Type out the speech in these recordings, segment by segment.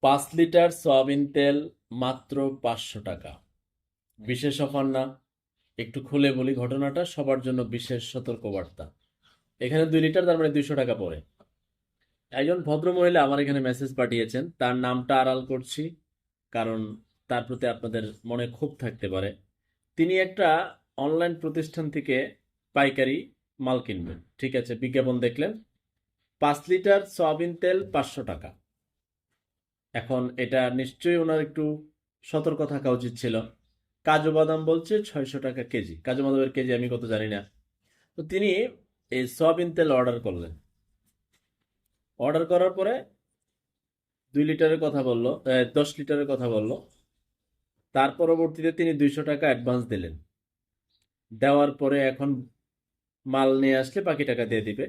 পাঁচ litre soybean তেল মাত্র পাঁচশো টাকা। বিশেষ অফার না। একটু খুলে বলি ঘটনাটা, সবার জন্য বিশেষ সতর্কবার্তা। এখানে দুই লিটার, তার মানে দুইশো টাকা পড়ে। একজন ভদ্রমহিলা আমার এখানে মেসেজ পাঠিয়েছেন। তার নামটা আড়াল করছি, কারণ তার প্রতি আপনাদের মনে ক্ষোভ থাকতে পারে। তিনি একটা অনলাইন প্রতিষ্ঠান থেকে পাইকারি মাল কিনবেন। ঠিক আছে, বিজ্ঞাপন দেখলেন। পাঁচ লিটার সয়াবিন তেল পাঁচশো টাকা। এখন এটা নিশ্চয়ই ওনার একটু সতর্ক থাকা উচিত ছিল। কাজু বাদাম বলছে ছয়শো টাকা কেজি। কাজু বাদামের কেজি আমি কত জানি না। তো তিনি এই সয়াবিন তেল অর্ডার করলেন। অর্ডার করার পরে দুই লিটারের কথা বলল দশ লিটারের কথা বলল। তার পরবর্তীতে তিনি দুইশো টাকা অ্যাডভান্স দিলেন। দেওয়ার পরে এখন মাল নিয়ে আসলে বাকি টাকা দিয়ে দিবে।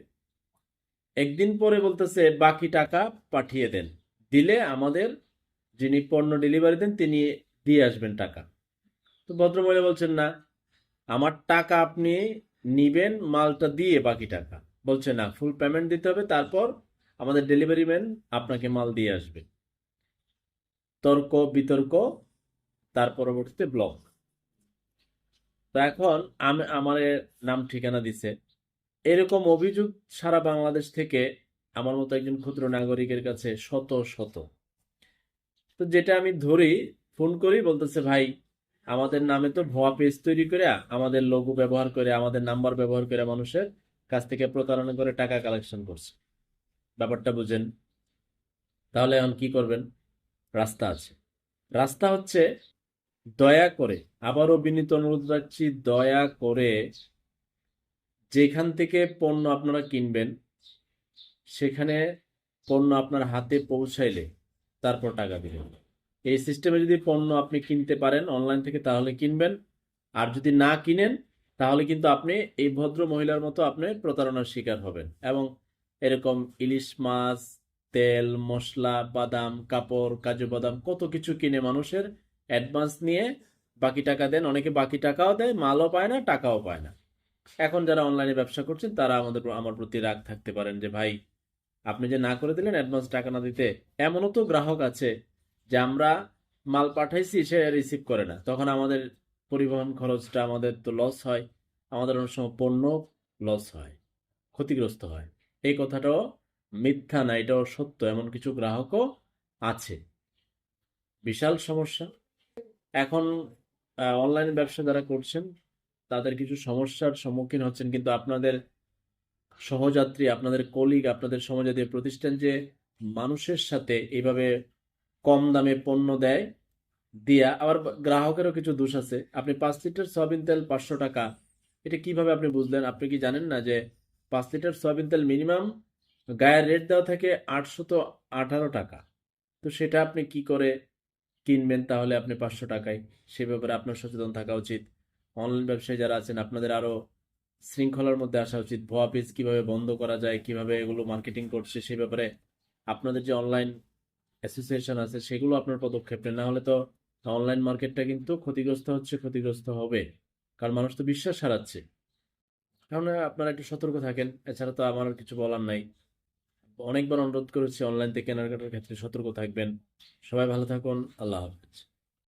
একদিন পরে বলতেছে, বাকি টাকা পাঠিয়ে দেন। দিলে আমাদের যিনি পণ্য ডেলিভারি দেন, তিনি দিয়ে আসবেন টাকা। তো ভদ্রমহিলা বলছেন, না, আমার টাকা আপনি নিবেন, মালটা দিয়ে বাকি টাকা। বলছে, না ফুল পেমেন্ট দিতে হবে, তারপর আমাদের ডেলিভারি ম্যান আপনাকে মাল দিয়ে আসবে। তর্ক, বিতর্ক, তার পরবর্তীতে ব্লক তো এখন আমি, আমার নাম ঠিকানা দিছে। এরকম অভিযোগ সারা বাংলাদেশ থেকে আমার মতো একজন ক্ষুদ্র নাগরিকের কাছে শত শত। তো যেটা আমি ধরি, ফোন করি বলতেছে, ভাই, আমাদের নামে তো ভুয়া পেজ তৈরি করে, আমাদের লোগো ব্যবহার করে, আমাদের নাম্বার ব্যবহার করে মানুষের কাছ থেকে প্রতারণা করে টাকা কালেকশন করছে। ব্যাপারটা বুঝেন। তাহলে এখন কি করবেন? রাস্তা আছে। রাস্তা হচ্ছে দয়া করে, আবারও বিনীত অনুরোধ রাখছি, দয়া করে যেখান থেকে পণ্য আপনারা কিনবেন সেখানে পণ্য আপনার হাতে পৌঁছাইলে তারপর টাকা দিবেন। এই সিস্টেমে যদি পণ্য আপনি কিনতে পারেন অনলাইন থেকে, তাহলে কিনবেন। আর যদি না কিনেন, তাহলে কিন্তু আপনি এই ভদ্র মহিলার মতো আপনি প্রতারণার শিকার হবেন। এবং এরকম ইলিশ মাছ, তেল, মশলা, বাদাম, কাপড়, কাজু বাদাম, কত কিছু কিনে মানুষের অ্যাডভান্স নিয়ে বাকি টাকা দেন। অনেকে বাকি টাকাও দেয়, মালও পায় না, টাকাও পায় না। এখন যারা অনলাইনে ব্যবসা করছেন, তারা আমাদের, আমার প্রতি রাগ থাকতে পারেন যে, ভাই আপনি যে না করে দিলেন অ্যাডভান্স টাকা না দিতে, এমনও তো গ্রাহক আছে যে আমরা মাল পাঠাইছি, সে রিসিভ করে না। তখন আমাদের পরিবহন খরচটা আমাদের তো লস হয়, আমাদের অনেক সময় পণ্য লস হয়, ক্ষতিগ্রস্ত হয়। এই কথাটাও মিথ্যা না, এটাও সত্য, এমন কিছু গ্রাহকও আছে। বিশাল সমস্যা। এখন অনলাইন ব্যবসা যারা করছেন, তাদের কিছু সমস্যার সম্মুখীন হচ্ছেন, কিন্তু আপনাদের সহযাত্রী, আপনাদের কলিগ আপনাদের সমাজাতীয় প্রতিষ্ঠান যে মানুষের সাথে এইভাবে কম দামে পণ্য দেয়, দিয়া আবার গ্রাহকেরও কিছু দোষ আছে। আপনি পাঁচ লিটার সয়াবিন তেল পাঁচশো টাকা। এটা কীভাবে আপনি বুঝলেন? আপনি কি জানেন না যে পাঁচ লিটার সয়াবিন তেল মিনিমাম গায়ের রেট দেওয়া থাকে আটশত আঠারো টাকা। তো সেটা আপনি কি করে কিনবেন তাহলে আপনি পাঁচশো টাকায়? সে ব্যাপারে আপনার সচেতন থাকা উচিত। অনলাইন ব্যবসায়ী যারা আছেন, আপনাদের আরও শৃঙ্খলার মধ্যে আসা উচিত। ভুয়া পেজ কীভাবে বন্ধ করা যায়, কীভাবে এগুলো মার্কেটিং করছে সেই ব্যাপারে আপনাদের যে অনলাইন অ্যাসোসিয়েশন আছে, সেগুলো আপনার পদক্ষেপ নেন। না হলে তো অনলাইন মার্কেটটা কিন্তু ক্ষতিগ্রস্ত হচ্ছে, ক্ষতিগ্রস্ত হবে। কারণ মানুষ তো বিশ্বাস হারাচ্ছে। কারণ আপনারা একটু সতর্ক থাকেন। এছাড়া তো আমার কিছু বলার নাই। অনেকবার অনুরোধ করেছি অনলাইন থেকে কেনাকাটার ক্ষেত্রে সতর্ক থাকবেন। সবাই ভালো থাকুন। আল্লাহ হাফিজ।